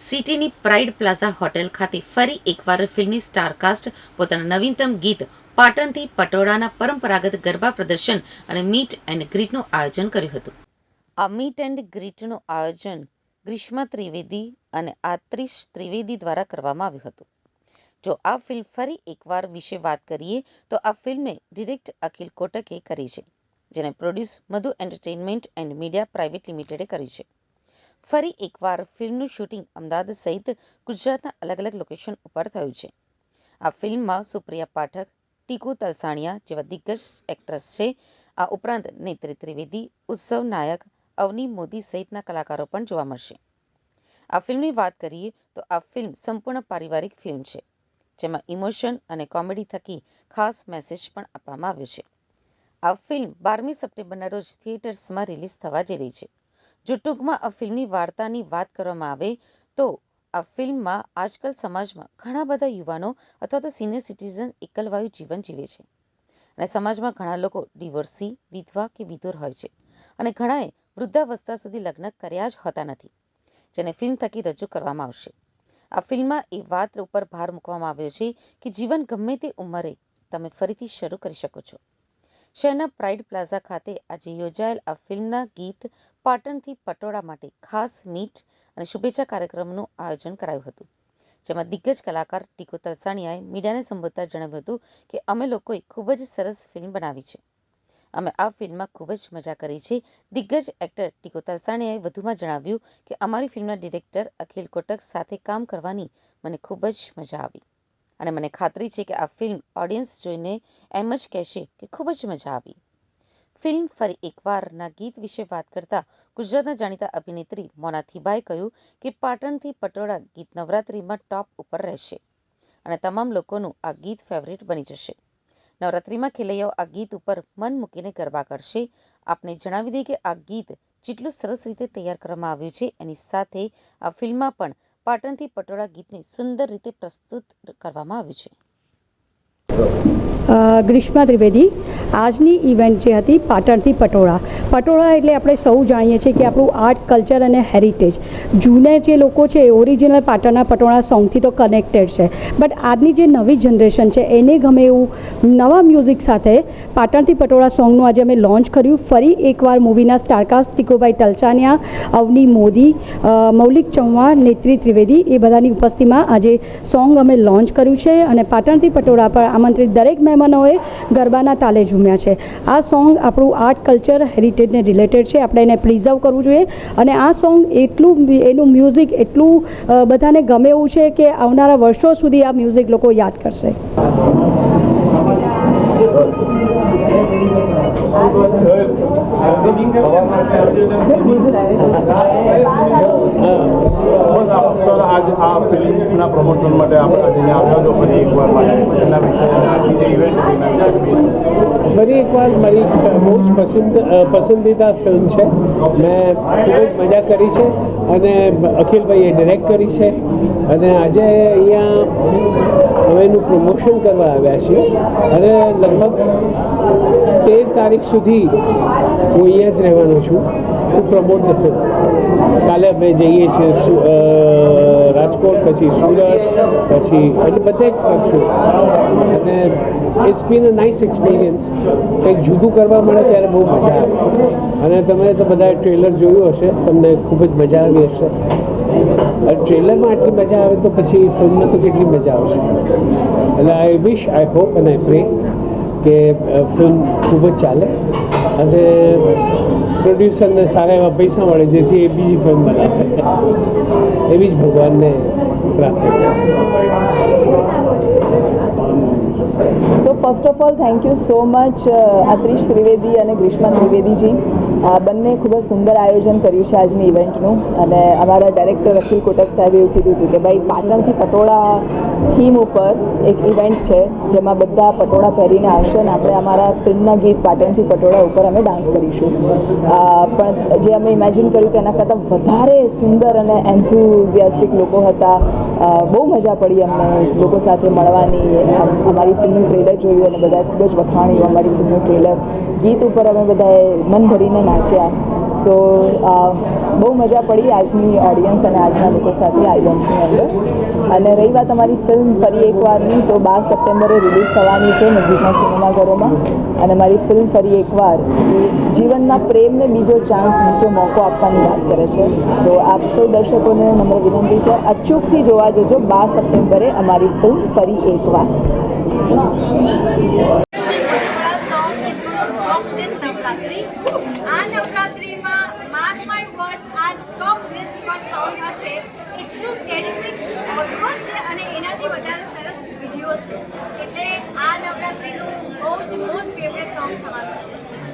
સિટીની pride plaza hotel ખાતે ફરી એકવાર ફિલ્મની સ્ટારકાસ્ટ, પોતાના નવીનતમ ગીત, પાટણથી પટોળાના પરંપરાગત ગરબા પ્રદર્શન અને મીટ એન્ડ ગ્રીટનું આયોજન કર્યું હતું. આ મીટ એન્ડ ગ્રીટનું આયોજન ગ્રીષ્મા ત્રિવેદી અને આત્રીશ ત્રિવેદી દ્વારા કરવામાં આવ્યું હતું. જો આ ફિલ્મ ફરી એકવાર વિશે વાત કરીએ, તો આ ફિલ્મને ડિરેક્ટ અખિલ કોટકે કરી છે, જેને produce Madhu entertainment and media private લિમિટેડે કર્યું છે. ફરી એકવાર ફિલ્મનું શૂટિંગ અમદાવાદ સહિત ગુજરાતના અલગ અલગ લોકેશન ઉપર થયું છે. આ ફિલ્મમાં સુપ્રિયા પાઠક, ટીકુ તલસાણિયા જેવા દિગ્ગજ એક્ટ્રેસ છે. આ ઉપરાંત નેત્રી ત્રિવેદી, ઉત્સવ નાયક, અવની મોદી સહિતના કલાકારો પણ જોવા મળશે. આ ફિલ્મની વાત કરીએ તો આ ફિલ્મ સંપૂર્ણ પારિવારિક ફિલ્મ છે, જેમાં ઇમોશન અને કોમેડી થકી ખાસ મેસેજ પણ આપવામાં આવ્યો છે. આ ફિલ્મ બારમી સપ્ટેમ્બરના રોજ થિયેટર્સમાં રિલીઝ થવા જઈ રહી છે. જો ટૂંકમાં આ ફિલ્મની વાર્તાની વાત કરવામાં આવે, તો આ ફિલ્મમાં આજકાલ સમાજમાં ઘણા બધા યુવાનો અથવા તો સિનિયર સિટીઝન એકલવાયુ જીવન જીવે છે. અને સમાજમાં ઘણા લોકો ડિવોર્સી વિધવા કે વિધુર હોય છે. અને ઘણાએ વૃદ્ધાવસ્થા સુધી લગ્ન કર્યા જ હોતા નથી, જેને ફિલ્મ થકી રજૂ કરવામાં આવશે. આ ફિલ્મમાં એ વાત ઉપર ભાર મૂકવામાં આવ્યો છે કે જીવન ગમે તે ઉંમરે તમે ફરીથી શરૂ કરી શકો છો. શહેરના પ્રાઇડ પ્લાઝા ખાતે આજે યોજાયેલ આ ફિલ્મના ગીત પાટણથી પટોળા માટે ખાસ મીટ અને શુભેચ્છા કાર્યક્રમનું આયોજન કરાયું હતું. જેમાં દિગ્ગજ કલાકાર ટીકુ તલસાણિયાએ મીડિયાને સંબોધતા જણાવ્યું હતું કે, અમે લોકોએ ખૂબ જ સરસ ફિલ્મ બનાવી છે. અમે આ ફિલ્મમાં ખૂબ જ મજા કરી છે. દિગ્ગજ એક્ટર ટીકુ તલસાણિયાએ વધુમાં જણાવ્યું કે, અમારી ફિલ્મના ડિરેક્ટર અખિલ કોટક સાથે કામ કરવાની મને ખૂબ જ મજા આવી. અને મને ખાતરી છે કે આ ફિલ્મ ઓડિયન્સ જોઈને એમ જ કહેશે કે ખૂબ જ મજા આવી. ફિલ્મ ફરી એકવારના ગીત વિશે વાત કરતા ગુજરાતના જાણીતા અભિનેત્રી મોના થીબાએ કહ્યું કે પાટણથી પટોળા ગીત નવરાત્રિમાં ટોપ ઉપર રહેશે અને તમામ લોકોનું આ ગીત ફેવરિટ બની જશે. નવરાત્રિમાં ખેલૈયાઓ આ ગીત ઉપર મન મૂકીને ગરબા કરશે. આપને જણાવી દઈએ કે આ ગીત જેટલું સરસ રીતે તૈયાર કરવામાં આવ્યું છે, એની સાથે આ ફિલ્મમાં પણ પાટણથી પટોળા ગીતને સુંદર રીતે પ્રસ્તુત કરવામાં આવ્યું છે. ગ્રીષ્મા ત્રિવેદી. આજની ઇવેન્ટ જે હતી પાટણથી પટોળા. પટોળા એટલે આપણે સૌ જાણીએ છીએ કે આપણું આર્ટ કલ્ચર અને હેરિટેજ જૂને જે લોકો છે ઓરિજિનલ પાટણના પટોળા સોંગથી તો કનેક્ટેડ છે. બટ આજની જે નવી જનરેશન છે, એને ગમે એવું નવા મ્યુઝિક સાથે પાટણથી પટોળા સોંગનું આજે અમે લોન્ચ કર્યું. ફરી એકવાર મૂવીના સ્ટારકાસ્ટ ટીકુભાઈ તલચાનિયા અવની મોદી મૌલિક ચૌહાણ, નેત્રી ત્રિવેદી એ બધાની ઉપસ્થિતિમાં આજે સોંગ અમે લોન્ચ કર્યું છે. અને પાટણથી પટોળા પર આમંત્રિત દરેક મહેમાનોએ ગરબાના તાલે ઝૂમ્યા છે. આ સોંગ આપણું આર્ટ કલ્ચર હેરિટેજને રિલેટેડ છે. આપણે એને પ્રિઝર્વ કરવું જોઈએ અને આ સોંગ એટલું એનું મ્યુઝિક એટલું બધાને ગમે એવું છે કે આવનારા વર્ષો સુધી આ મ્યુઝિક લોકો યાદ કરશે. આજ આ ફિલ્મના પ્રમોશન માટે આપણે અહીંયા આવ્યા છો ફરી એકવાર માટે એના વિશે જે ઇવેન્ટ ફરી એકવાર મારી બહુ જ પસંદ પસંદીદા ફિલ્મ છે. મેં ખૂબ જ મજા કરી છે અને અખિલભાઈએ ડિરેક્ટ કરી છે. અને આજે અહીંયા હવે એનું પ્રમોશન કરવા આવ્યા છીએ. અને લગભગ તેર તારીખ સુધી હું અહીંયા જ રહેવાનો છું. હું પ્રમોટ ધ કાલે અમે જઈએ છીએ રાજકોટ, પછી સુરત, પછી એટલે બધે જ ફરશું. અને it's been a nice experience કંઈક જુદું કરવા મળે ત્યારે બહુ મજા આવે. અને તમે તો બધા ટ્રેલર જોયું હશે, તમને ખૂબ જ મજા આવી હશે. ટ્રેલરમાં આટલી મજા આવે તો પછી ફિલ્મમાં તો કેટલી મજા આવશે? એટલે આઈ વિશ આઈ હોપ અને આઈ પ્રે કે ફિલ્મ ખૂબ જ ચાલે. અને પ્રોડ્યુસરને સારા એવા પૈસા મળે, જેથી એ બીજી ફિલ્મ બનાવે. એવી જ ભગવાનને પ્રાર્થના so first of all thank you so much Atrish Trivedi અને ગ્રીષ્મા ત્રિવેદીજી. આ બંને ખૂબ જ સુંદર આયોજન કર્યું છે આજની ઇવેન્ટનું અને અમારા ડાયરેક્ટર અખિલ કોટક સાહેબે એવું કીધું હતું કે, ભાઈ, પાટણથી પટોળા થીમ ઉપર એક ઇવેન્ટ છે, જેમાં બધા પટોળા પહેરીને આવશે અને આપણે અમારા ફિલ્મના ગીત પાટણથી પટોળા ઉપર અમે ડાન્સ કરીશું. પણ જે અમે ઇમેજિન કર્યું તેના કરતાં વધારે સુંદર અને એન્થુઝિયાસ્ટિક લોકો હતા. બહુ મજા પડી અમને લોકો સાથે મળવાની. અમારી ફિલ્મનું ટ્રેલર જોયું અને બધા ખૂબ જ વખાણ્યું અમારી ફિલ્મનું ટ્રેલર ગીત ઉપર અમે બધાએ મન ભરીને નાચ્યા. સો બહુ મજા પડી આજની ઓડિયન્સ અને આજના લોકો સાથે આ અંદર. અને રહી વાત અમારી ફિલ્મ ફરી એકવારની, તો બાર સપ્ટેમ્બરે રિલીઝ થવાની છે નજીકના સિનેમાઘરોમાં અને મારી ફિલ્મ ફરી એકવાર જીવનમાં પ્રેમને બીજો ચાન્સ બીજો મોકો આપવાની વાત કરે છે. તો આપ સૌ દર્શકોને નમ્ર વિનંતી છે, અચૂકથી જોવા જજો બાર સપ્ટેમ્બરે અમારી ફિલ્મ ફરી એકવાર. સોંગ હશે એટલું ટેરિફિક ઓડિયો છે અને એનાથી વધારે સરસ વીડિયો છે. એટલે આ નવરાત્રિનું બહુ જ મોસ્ટ ફેવરેટ સોંગ થવાનું છે.